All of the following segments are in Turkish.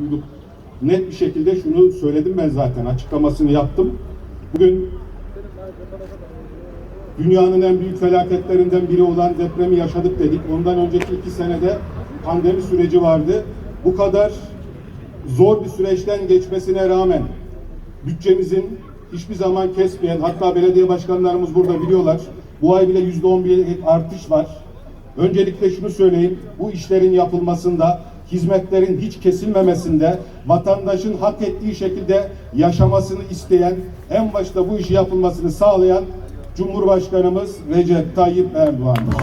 duyduk. Net bir şekilde şunu söyledim ben zaten açıklamasını yaptım. Bugün dünyanın en büyük felaketlerinden biri olan depremi yaşadık dedik. Ondan önceki iki senede pandemi süreci vardı. Bu kadar zor bir süreçten geçmesine rağmen bütçemizin hiçbir zaman kesmeyen, hatta belediye başkanlarımız burada biliyorlar, bu ay bile yüzde on bir artış var. Öncelikle şunu söyleyeyim, bu işlerin yapılmasında, hizmetlerin hiç kesilmemesinde, vatandaşın hak ettiği şekilde yaşamasını isteyen, en başta bu işi yapılmasını sağlayan Cumhurbaşkanımız Recep Tayyip Erdoğan'dır.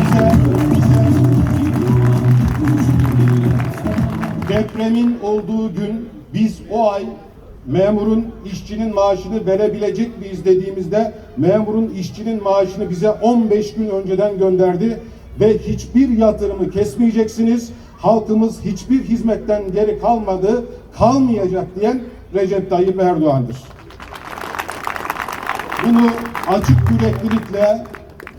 Bize, bize depremin olduğu gün biz o ay memurun işçinin maaşını verebilecek miyiz dediğimizde memurun işçinin maaşını bize 15 gün önceden gönderdi ve hiçbir yatırımı kesmeyeceksiniz. Halkımız hiçbir hizmetten geri kalmadı, kalmayacak diyen Recep Tayyip Erdoğan'dır. Bunu açık yüreklilikle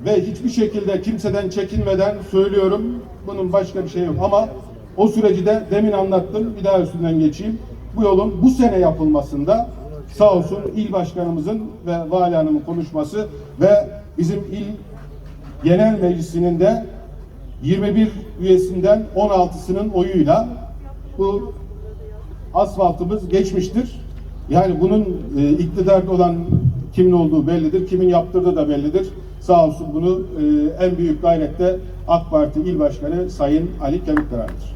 ve hiçbir şekilde kimseden çekinmeden söylüyorum. Bunun başka bir şey yok ama o süreci de demin anlattım. Bir daha üstünden geçeyim. Bu yolun bu sene yapılmasında sağ olsun il başkanımızın ve vali hanımın konuşması ve bizim il genel meclisinin de 21 üyesinden 16'sının oyuyla bu asfaltımız geçmiştir. Yani bunun e, iktidarda olan kimin olduğu bellidir, kimin yaptırdığı da bellidir. Sağ olsun bunu e, en büyük gayrette AK Parti İl Başkanı Sayın Ali Kemiktaran'dır.